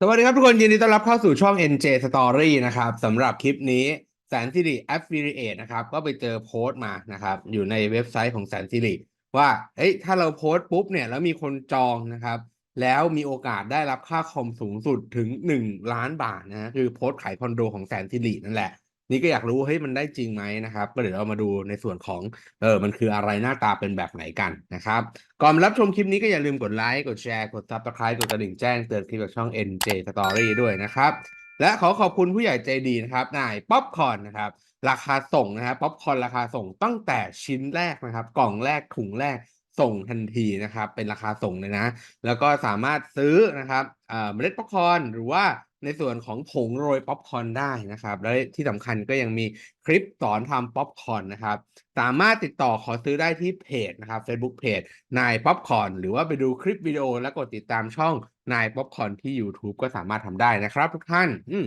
สวัสดีครับทุกคนยินดีต้อนรับเข้าสู่ช่อง NJ Story นะครับสำหรับคลิปนี้แสนสิริ Affiliate นะครับ ก็ไปเจอโพสต์มานะครับ อยู่ในเว็บไซต์ของแสนสิริว่าเอ้ยถ้าเราโพสต์ปุ๊บเนี่ย แล้วมีคนจองนะครับ แล้วมีโอกาสได้รับค่าคอมสูงสุดถึง 1 ล้านบาทนะคือโพสต์ขายคอนโดของแสนสิรินั่นแหละ นี่ก็อยากรู้เฮ้ยมันได้จริงไหมนะครับ ก็เดี๋ยวเรามาดูในส่วนของเออมันคืออะไรหน้าตาเป็นแบบไหนกันนะครับ ก่อนรับชมคลิปนี้ก็อย่าลืมกดไลค์กดแชร์กด Subscribe กดกระดิ่งแจ้งเตือนคลิปจากช่อง NJ Story ด้วยนะครับ และขอขอบคุณผู้ใหญ่ใจดีนะครับนายป๊อปคอนนะครับราคาส่งนะครับป๊อปคอนราคาส่งตั้งแต่ชิ้นแรกนะครับ กล่องแรกถุงแรก ส่งทันทีนะครับ เป็นราคาส่งเลยนะ แล้วก็สามารถซื้อนะครับเมล็ดป๊อปคอร์นหรือว่าในส่วนของผงโรยป๊อปคอร์นได้นะครับ และที่สำคัญก็ยังมีคลิปสอนทำป๊อปคอร์นนะครับ สามารถติดต่อขอซื้อได้ที่เพจนะครับ Facebook เพจนายป๊อปคอร์นหรือว่าไปดูคลิปวิดีโอและกดติดตามช่องนายป๊อปคอร์นที่ YouTube ก็สามารถทำได้นะครับทุกท่านอืม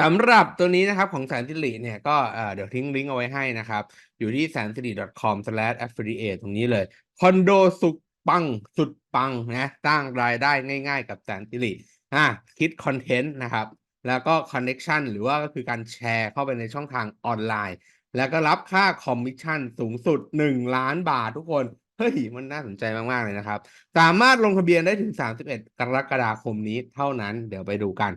สำหรับตัวนี้นะครับของแสนสิริเนี่ยก็เดี๋ยวทิ้งลิงก์เอาไว้ให้นะครับ อยู่ที่แสนสิริ .com/affiliate ตรงนี้เลยคอนโดสุดปังสุดปังนะสร้างรายได้ง่าย ๆ กับแสนสิริอะคิดคอนเทนต์นะครับ แล้วก็คอนเน็ชันหรือว่าก็คือการแชร์เข้าไปในช่องทางออนไลน์ แล้วก็รับค่าคอมมิชชั่นสูงสุด 1 ล้านบาททุกคนเฮ้ยมันน่าสนใจมากๆเลยนะครับ สามารถลงทะเบียนได้ถึง 31 กรกฎาคมนี้เท่านั้นเดี๋ยวไปดูกัน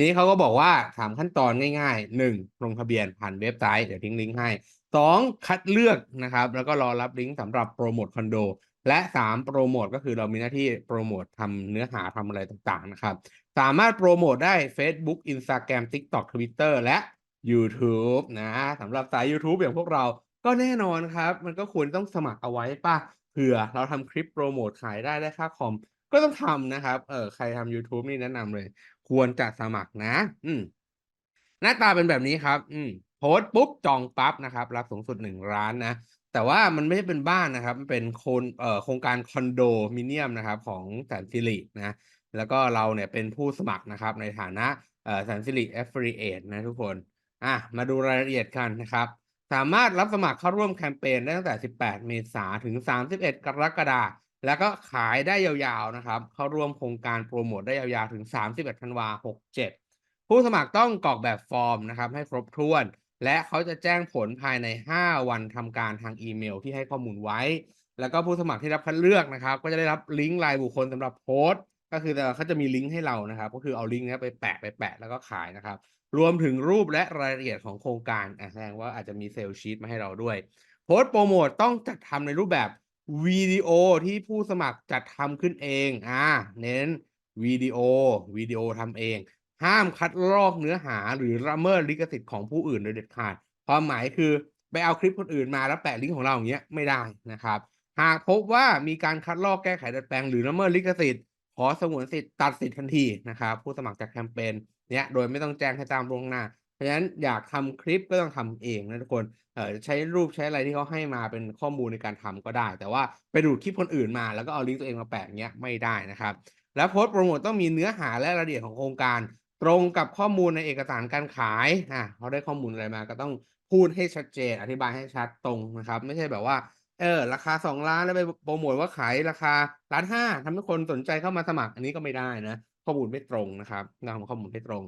ทีนี้เขาก็บอกว่าถามขั้นตอนง่ายๆ 1. ลงทะเบียนผ่านเว็บไซต์เดี๋ยวทิ้งลิงก์ให้ 2. คัดเลือกนะครับ แล้วก็รอรับลิงก์สำหรับโปรโมทคอนโด และ 3. โปรโมทก็คือเรามีหน้าที่โปรโมททำเนื้อหาทำอะไรต่างๆนะครับ สามารถโปรโมทได้ Facebook Instagram TikTok Twitter และ YouTube นะสำหรับสาย YouTube อย่างพวกเราก็แน่นอนครับ มันก็ควรต้องสมัครเอาไว้ป่ะเผื่อเราทำคลิปโปรโมทขายได้ได้ค่าคอมก็ต้องทำนะครับ เออใครทำ YouTube นี่แนะนำเลย ควรจะสมัครนะ อืม หน้าตาเป็นแบบนี้ครับ อืม โพสต์ปุ๊บจองปั๊บนะครับ รับสูงสุด1ล้านนะ แต่ว่ามันไม่ใช่เป็นบ้านนะครับ มันเป็นโคนเอ่อโครงการคอนโดมิเนียมนะครับ ของแสนสิรินะ แล้วก็เราเนี่ยเป็นผู้สมัครนะครับ ในฐานะเอ่อแสนสิริ Affiliate นะทุกคน อะ มาดูรายละเอียดกันนะครับสามารถรับสมัครเข้าร่วมแคมเปญได้ตั้งแต่ 18 เมษายนถึง 31 กรกฎาคม แล้วก็ขายได้ยาวๆนะครับ เข้าร่วมโครงการโปรโมทได้ยาวๆ ถึง 31ธันวาคม67 ผู้สมัครต้องกรอกแบบฟอร์มนะครับ ให้ครบถ้วน และเขาจะแจ้งผลภายใน 5 วันทำการทางอีเมลที่ให้ข้อมูลไว้ แล้วก็ผู้สมัครที่รับคัดเลือกนะครับ ก็จะได้รับลิงก์รายบุคคลสำหรับโพสต์ ก็คือเขาจะมีลิงก์ให้เรานะครับ ก็คือเอาลิงก์นี้ไปแปะไปแปะแล้วก็ขายนะครับ รวมถึงรูปและรายละเอียดของโครงการอะแสดงว่าอาจจะมีเซลล์ชีตมาให้เราด้วย โพสต์โปรโมทต้องจัดทำในรูปแบบ วิดีโอที่ผู้สมัครจัดทำขึ้นเอง อ่า เน้นวิดีโอวิดีโอทำเอง ห้ามคัดลอกเนื้อหาหรือละเมิดลิขสิทธิ์ของผู้อื่นโดยเด็ดขาด ความหมายคือไปเอาคลิปคนอื่นมาแล้วแปะลิงก์ของเราอย่างเงี้ยไม่ได้นะครับ หากพบว่ามีการคัดลอกแก้ไขดัดแปลงหรือละเมิดลิขสิทธิ์ขอสงวนสิทธิ์ตัดสิทธิ์ทันทีนะครับ ผู้สมัครจากแคมเปญเนี้ยโดยไม่ต้องแจ้งให้ตามล่วงหน้า เพราะฉะนั้นอยากทำคลิปก็ต้องทำเองนะทุกคนเอ่อใช้รูปใช้อะไรที่เขาให้มาเป็นข้อมูลในการทำก็ได้ แต่ว่าไปดูดคลิปคนอื่นมา แล้วก็เอาลิงก์ตัวเองมาแปะเงี้ยไม่ได้นะครับ แล้วโพสต์โปรโมทต้องมีเนื้อหาและรายละเอียดของโครงการ ตรงกับข้อมูลในเอกสารการขายอะเขาได้ข้อมูลอะไรมาก็ต้องพูดให้ชัดเจน อธิบายให้ชัดตรงนะครับ ไม่ใช่แบบว่าเออราคา 2 ล้านแล้วไปโปรโมทว่าขายราคาล้านห้าทำให้คนสนใจเข้ามาสมัครอันนี้ก็ไม่ได้นะ ข้อมูลไม่ตรงนะครับนำข้อมูลให้ตรง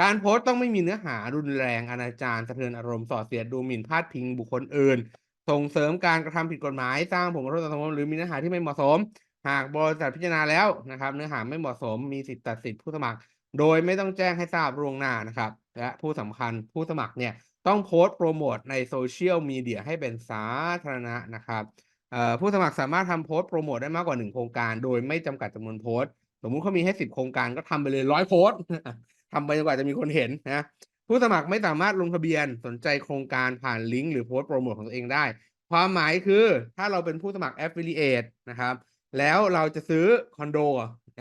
การโพสต์ต้องไม่มีเนื้อหารุนแรงอนาจารสะเทือนอารมณ์ส่อเสียดดูหมิ่นพาดพิงบุคคลอื่น ส่งเสริมการกระทำผิดกฎหมาย สร้างผลกระทบต่อสังคมหรือมีเนื้อหาที่ไม่เหมาะสม หากบริษัทพิจารณาแล้วนะครับ เนื้อหาไม่เหมาะสมมีสิทธิ์ตัดสิทธิ์ผู้สมัคร โดยไม่ต้องแจ้งให้ทราบล่วงหน้านะครับ และผู้สำคัญผู้สมัครเนี่ยต้องโพสต์โปรโมทในโซเชียลมีเดียให้เป็นสาธารณะนะครับผู้สมัครสามารถทำโพสต์โปรโมทได้มากกว่า 1 โครงการ โดยไม่จำกัดจำนวนโพสต์ สมมุติเขามีให้ 10 โครงการก็ทำไปเลยร้อยโพสต์ ทำไปจนกว่าจะมีคนเห็นนะผู้สมัครไม่สามารถลงทะเบียนสนใจโครงการผ่านลิงก์หรือโพสต์โปรโมทของตัวเองได้ ความหมายคือถ้าเราเป็นผู้สมัคร Affiliate นะครับ แล้วเราจะซื้อคอนโด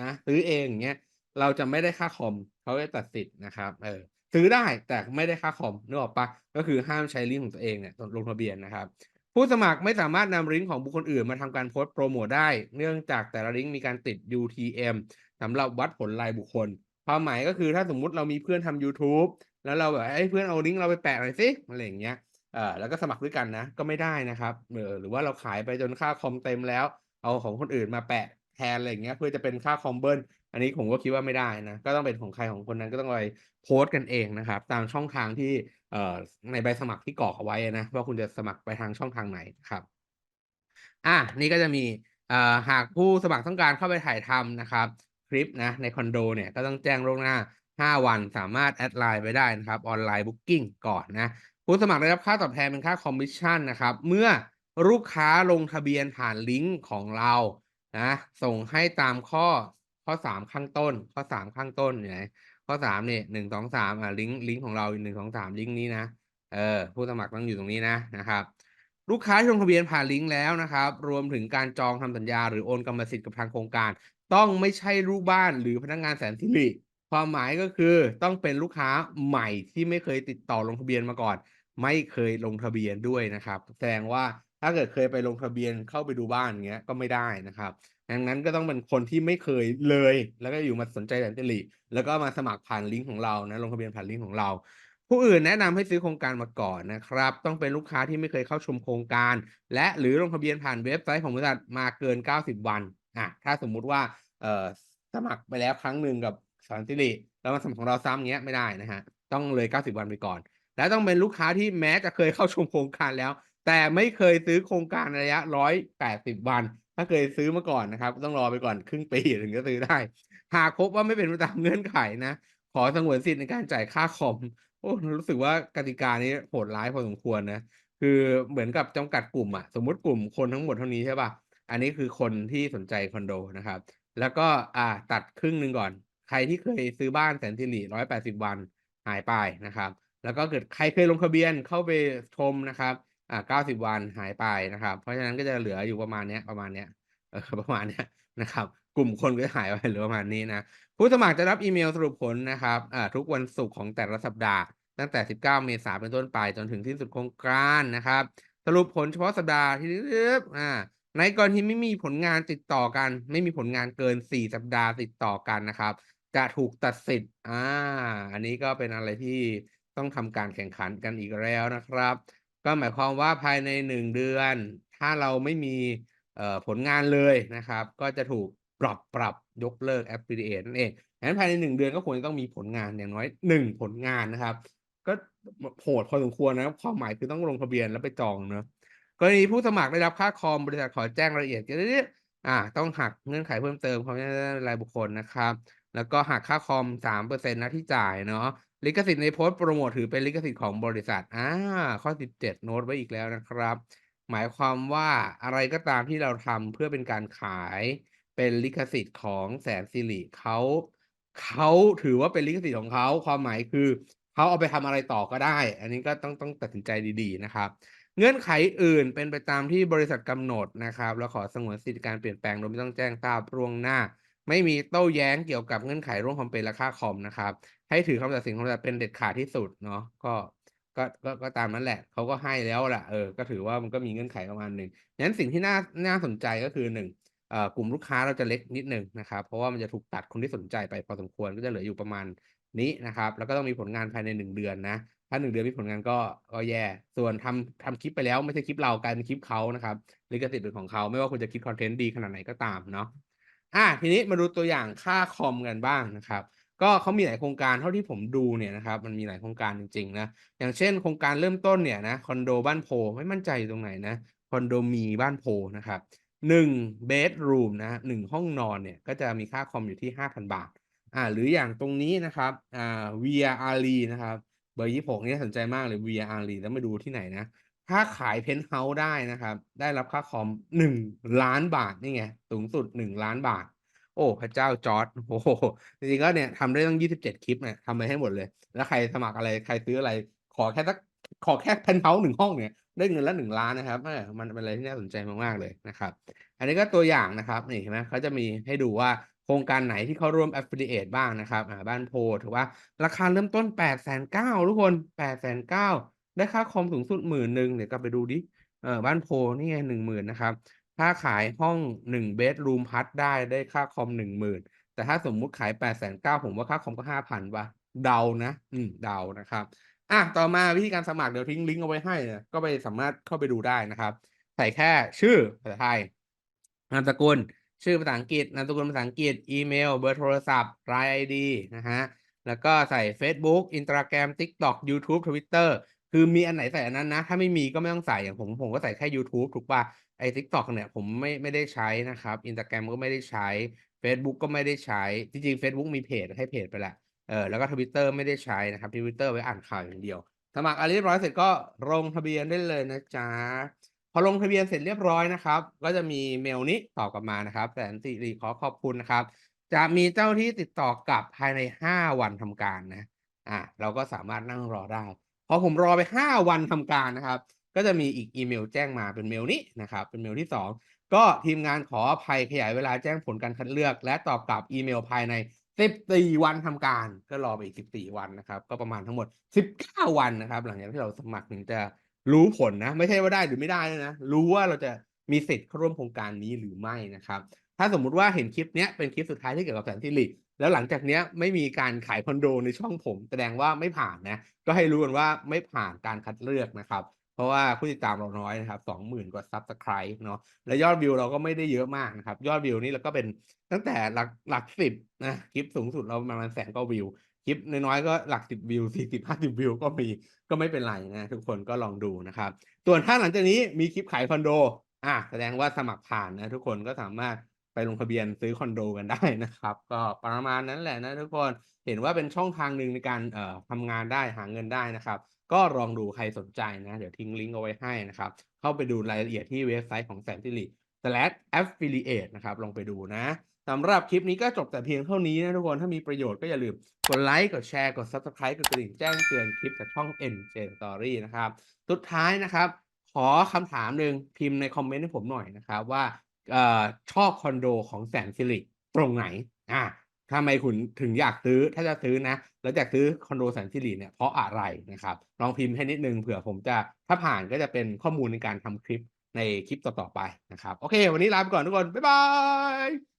นะซื้อเองอย่างเงี้ยเราจะไม่ได้ค่าคอมเขาจะตัดสิทธิ์นะครับเออซื้อได้แต่ไม่ได้ค่าคอมนึกออกปะก็คือห้ามใช้ลิงก์ของตัวเองเนี่ยลงทะเบียนนะครับ ผู้สมัครไม่สามารถนำลิงก์ของบุคคลอื่นมาทำการโพสต์โปรโมทได้ เนื่องจากแต่ละลิงก์มีการติด UTM สำหรับวัดผลรายบุคคล ความหมายก็คือถ้าสมมุติเรามีเพื่อนทำ YouTube แล้วเราแบบไอ้เพื่อนเอาลิงก์เราไปแปะหน่อยสิอะไรอย่างเงี้ยเอ่อแล้วก็สมัครด้วยกันนะก็ไม่ได้นะครับเออหรือว่าเราขายไปจนค่าคอมเต็มแล้ว เอาของคนอื่นมาแปะแทนอะไรอย่างเงี้ยเพื่อจะเป็นค่าคอมเบิลอันนี้ผมก็คิดว่าไม่ได้นะ ก็ต้องเป็นของใครของคนนั้นก็ต้องไปโพสต์กันเองนะครับ ตามช่องทางที่เอ่อในใบสมัครที่กรอกเอาไว้นะว่าคุณจะสมัครไปทางช่องทางไหนครับ อะนี่ก็จะมีเอ่อหากผู้สมัครต้องการเข้าไปถ่ายทำนะครับ คลิปนะในคอนโดเนี่ยก็ต้องแจ้งล่วงหน้า 5 วันสามารถแอดไลน์ไปได้นะครับออนไลน์บุ๊กิ้งก่อนนะผู้สมัครได้รับค่าตอบแทนเป็นค่าคอมมิชชั่นนะครับเมื่อลูกค้าลงทะเบียนผ่านลิงก์ของเรานะส่งให้ตามข้อข้อ 3 ข้างต้น ข้อ 3 ข้างต้นอยู่ไหนข้อ3เนี่ยหนึ่งสองสามอะลิงก์ลิงก์ของเราหนึ่งสองสามลิงก์นี้นะเออผู้สมัครต้องอยู่ตรงนี้นะนะครับลูกค้าลงทะเบียนผ่านลิงก์แล้วนะครับ รวมถึงการจองทำสัญญาหรือโอนกรรมสิทธิ์กับทางโครงการ ต้องไม่ใช่ลูกบ้านหรือพนักงานแสนสิริความหมายก็คือต้องเป็นลูกค้าใหม่ที่ไม่เคยติดต่อลงทะเบียนมาก่อน ไม่เคยลงทะเบียนด้วยนะครับ แสดงว่าถ้าเกิดเคยไปลงทะเบียนเข้าไปดูบ้านอย่างเงี้ยก็ไม่ได้นะครับดังนั้นก็ต้องเป็นคนที่ไม่เคยเลย แล้วก็อยู่มาสนใจแสนสิริแล้วก็มาสมัครผ่านลิงก์ของเรานะลงทะเบียนผ่านลิงก์ของเรา ผู้อื่นแนะนำให้ซื้อโครงการมาก่อนนะครับ ต้องเป็นลูกค้าที่ไม่เคยเข้าชมโครงการ และหรือลงทะเบียนผ่านเว็บไซต์ของบริษัทมาเกิน 90 วัน อะถ้าสมมุติว่าเอ่อสมัครไปแล้วครั้งหนึ่งกับสันติริแล้วมาสมัครของเราซ้ำเงี้ยไม่ได้นะฮะต้องเลย 90 วันไปก่อน และต้องเป็นลูกค้าที่แม้จะเคยเข้าชมโครงการแล้ว แต่ไม่เคยซื้อโครงการระยะ 180 วัน ถ้าเคยซื้อมาก่อนนะครับ ต้องรอไปก่อนครึ่งปีถึงจะซื้อได้ หากพบว่าไม่เป็นไปตามเงื่อนไขนะ ขอสงวนสิทธิ์ในการจ่ายค่าคอมโอ้รู้สึกว่ากติกานี้โหดร้ายพอสมควรนะคือเหมือนกับจำกัดกลุ่มอะสมมติกลุ่มคนทั้งหมดเท่านี้ใช่ป่ะ อันนี้คือคนที่สนใจคอนโดนะครับ แล้วก็อ่าตัดครึ่งหนึ่งก่อน ใครที่เคยซื้อบ้านแสนสิริร้อยแปดสิบวันหายไปนะครับ แล้วก็เกิดใครเคยลงทะเบียนเข้าไปชมนะครับอ่าเก้าสิบวันหายไปนะครับ เพราะฉะนั้นก็จะเหลืออยู่ประมาณเนี้ยประมาณเนี้ยเออประมาณเนี้ยนะครับ กลุ่มคนก็หายไปเหลือประมาณนี้นะผู้สมัครจะรับอีเมลสรุปผลนะครับอ่าทุกวันศุกร์ของแต่ละสัปดาห์ ตั้งแต่ 19 เมษายนเป็นต้นไปจนถึงที่สุดโครงการนะครับ สรุปผลเฉพาะสัปดาห์ที่อ่า ในกรณีไม่มีผลงานติดต่อกัน ไม่มีผลงานเกิน4สัปดาห์ติดต่อกันนะครับ จะถูกตัดสิทธิ์อ่าอันนี้ก็เป็นอะไรที่ต้องทำการแข่งขันกันอีกแล้วนะครับ ก็หมายความว่าภายใน1เดือน ถ้าเราไม่มีผลงานเลยนะครับ ก็จะถูกปรับปรับยกเลิก affiliate นั่นเองงั้นภายใน1เดือนก็ควรจะต้องมีผลงานอย่างน้อย1ผลงานนะครับ ก็โหดพอสมควรนะครับความหมายคือต้องลงทะเบียนแล้วไปจองเนอะ กรณีผู้สมัครได้รับค่าคอมบริษัทขอแจ้งรายละเอียดกันนิดๆอ่าต้องหักเงื่อนไขเพิ่มเติมความรายบุคคลนะครับ แล้วก็หักค่าคอมสามเปอร์เซ็นต์นะที่จ่ายเนาะลิขสิทธิ์ในโพสต์โปรโมทถือเป็นลิขสิทธิ์ของบริษัทอ่าข้อ17โน้ตไว้อีกแล้วนะครับ หมายความว่าอะไรก็ตามที่เราทำเพื่อเป็นการขายเป็นลิขสิทธิ์ของแสนสิริเขาเขาถือว่าเป็นลิขสิทธิ์ของเขาความหมายคือเขาเอาไปทำอะไรต่อก็ได้ อันนี้ก็ต้องต้องตัดสินใจดีๆนะครับ เงื่อนไขอื่นเป็นไปตามที่บริษัทกำหนดนะครับแล้วขอสงวนสิทธิการเปลี่ยนแปลงโดยไม่ต้องแจ้งทราบล่วงหน้า ไม่มีโต้แย้งเกี่ยวกับเงื่อนไขร่วมความเป็นและค่าคอมนะครับ ให้ถือคำตัดสินของบริษัทเป็นเด็ดขาดที่สุดเนาะก็ก็ก็ก็ตามนั้นแหละเขาก็ให้แล้วแหละเออก็ถือว่ามันก็มีเงื่อนไขประมาณหนึ่งงั้นสิ่งที่น่าน่าสนใจก็คือหนึ่งกลุ่มลูกค้าเราจะเล็กนิดหนึ่งนะครับ เพราะว่ามันจะถูกตัดคนที่สนใจไปพอสมควรก็จะเหลืออยู่ประมาณนี้นะครับ แล้วก็ต้องมีผลงานภายในหนึ่งเดือนนะ ถ้าหนึ่งเดือนมีผลงานก็ก็แย่ ส่วนทำทำคลิปไปแล้วไม่ใช่คลิปเรากลายเป็นคลิปเขานะครับลิขสิทธิ์เป็นของเขาไม่ว่าคุณจะคิดคอนเทนต์ดีขนาดไหนก็ตามเนาะอะทีนี้มาดูตัวอย่างค่าคอมกันบ้างนะครับ ก็เขามีหลายโครงการเท่าที่ผมดูเนี่ยนะครับ มันมีหลายโครงการจริงๆนะอย่างเช่น โครงการเริ่มต้นเนี่ยนะคอนโดบ้านโพไม่มั่นใจตรงไหนนะคอนโดมีบ้านโพนะครับหนึ่งเบดรูมนะหนึ่งห้องนอนเนี่ยก็จะมีค่าคอมอยู่ที่ห้าพันบาทอ่าหรืออย่างตรงนี้นะครับอ่า VR นะครับ เบอร์ยี่หกนี่สนใจมากเลย VR ลีแล้วมาดูที่ไหนนะ ถ้าขายเพนท์เฮาส์ได้นะครับ ได้รับค่าคอมหนึ่งล้านบาทนี่ไง สูงสุดหนึ่งล้านบาท โอ้ พระเจ้าจอร์ดโอ้โหจริงๆก็เนี่ยทำได้ตั้งยี่สิบเจ็ดคลิปเนี่ยทำไปให้หมดเลย แล้วใครสมัครอะไรใครซื้ออะไร ขอแค่สักขอแค่เพนท์เฮาส์หนึ่งห้องเนี่ยได้เงินละหนึ่งล้านนะครับมันเป็นอะไรที่น่าสนใจมากๆเลยนะครับ อันนี้ก็ตัวอย่างนะครับนี่เห็นไหมเขาจะมีให้ดูว่า โครงการไหนที่เขาร่วม affiliate บ้างนะครับอ่าบ้านโพถือว่าราคาเริ่มต้น8ปดแสนเก้าทุกคน8ปดแสนเก้าได้ค่าคอมสูงสุดหมื่นหนึ่งเดี๋ยวกลับไปดูดิเออบ้านโพนี่ไงหนึ่งหมื่นนะครับถ้าขายห้องหนึ่งเบดรูมพัดได้ได้ค่าคอมหนึ่งหมื่นแต่ถ้าสมมุติขาย8ปดแสนเก้าผมว่าค่าคอมก็ห้าพันป่ะเดานะ อืมเดานะครับอะต่อมาวิธีการสมัครเดี๋ยวทิ้งลิงก์เอาไว้ให้นะก็ไปสามารถเข้าไปดูได้นะครับ ใส่แค่ชื่อภาษาไทยนามสกุล ชื่อภาษาอังกฤษนามสกุลภาษาอังกฤษ อีเมล เบอร์โทรศัพท์รายไอดีนะฮะ แล้วก็ใส่ Facebook Instagram TikTok YouTube Twitter คือมีอันไหนใส่อันนั้นนะ ถ้าไม่มีก็ไม่ต้องใส่อย่างผมผมก็ใส่แค่ YouTube ถูกป่ะไอ้ TikTok เนี่ยผมไม่ไม่ได้ใช้นะครับ Instagram ก็ไม่ได้ใช้ Facebook ก็ไม่ได้ใช้ จริงๆ Facebook มีเพจให้เพจไปละเออแล้วก็ Twitter ไม่ได้ใช้นะครับ Twitter ไว้อ่านข่าวอย่างเดียว สมัครอะไรเรียบร้อยเสร็จก็ลงทะเบียนได้เลยนะจ๊ะ พอลงทะเบียนเสร็จเรียบร้อยนะครับ ก็จะมีเมลนี้ตอบกลับมานะครับ แสนสิริขอขอบคุณนะครับ จะมีเจ้าที่ติดต่อกลับภายใน 5 วันทำการนะอะเราก็สามารถนั่งรอได้ พอผมรอไป 5 วันทำการนะครับ ก็จะมีอีกอีเมลแจ้งมาเป็นเมลนี้นะครับ เป็นเมลที่ 2 ก็ทีมงานขออภัยขยายเวลาแจ้งผลการคัดเลือก และตอบกลับอีเมลภายใน 14 วันทำการ ก็รอไปอีก 14 วันนะครับ ก็ประมาณทั้งหมด 19 วันนะครับ หลังจากที่เราสมัครถึงจะ รู้ผลนะ ไม่ใช่ว่าได้หรือไม่ได้ด้วยนะ รู้ว่าเราจะมีสิทธิ์เข้าร่วมโครงการนี้หรือไม่นะครับ ถ้าสมมุติว่าเห็นคลิปเนี้ยเป็นคลิปสุดท้ายที่เกี่ยวกับแสนสิริแล้วหลังจากเนี้ยไม่มีการขายคอนโดในช่องผม แสดงว่าไม่ผ่านนะ ก็ให้รู้กันว่าไม่ผ่านการคัดเลือกนะครับ เพราะว่าผู้ติดตามเราน้อยนะครับสองหมื่นกว่าซับสไครต์เนาะ และยอดวิวเราก็ไม่ได้เยอะมากนะครับ ยอดวิวนี่เราก็เป็นตั้งแต่หลักหลักสิบนะ คลิปสูงสุดเราประมาณแสนกว่าวิว คลิปน้อยๆก็หลักสิบวิวสี่สิบห้าสิบวิวก็มีก็ไม่เป็นไรนะทุกคนก็ลองดูนะครับ ส่วนถ้าหลังจากนี้มีคลิปขายคอนโดอะแสดงว่าสมัครผ่านนะทุกคนก็สามารถไปลงทะเบียนซื้อคอนโดกันได้นะครับ ก็ประมาณนั้นแหละนะทุกคนเห็นว่าเป็นช่องทางหนึ่งในการเอ่อทำงานได้หาเงินได้นะครับ ก็ลองดูใครสนใจนะ เดี๋ยวทิ้งลิงก์เอาไว้ให้นะครับ เข้าไปดูรายละเอียดที่เว็บไซต์ของแสนสิริ slash affiliate นะครับลองไปดูนะสำหรับคลิปนี้ก็จบแต่เพียงเท่านี้นะทุกคน ถ้ามีประโยชน์ก็อย่าลืมกดไลค์ กดแชร์ กด subscribe กดกระดิ่งแจ้งเตือนคลิปจากช่อง NJ Story นะครับ สุดท้ายนะครับ ขอคำถามหนึ่งพิมพ์ในคอมเมนต์ให้ผมหน่อยนะครับว่าออชอบคอนโดของแสนสิริตรงไหนอ่าทำไมคุณถึงอยากซื้อถ้าจะซื้อนะ แล้วอยากซื้อคอนโดแสนสิริเนี่ยเพราะอะไรนะครับลองพิมพ์ให้นิดนึงเผื่อผมจะถ้าผ่านก็จะเป็นข้อมูลในการทำคลิปในคลิปต่อๆไปนะครับ โอเค วันนี้ลาไปก่อนทุกคน บ๊ายบาย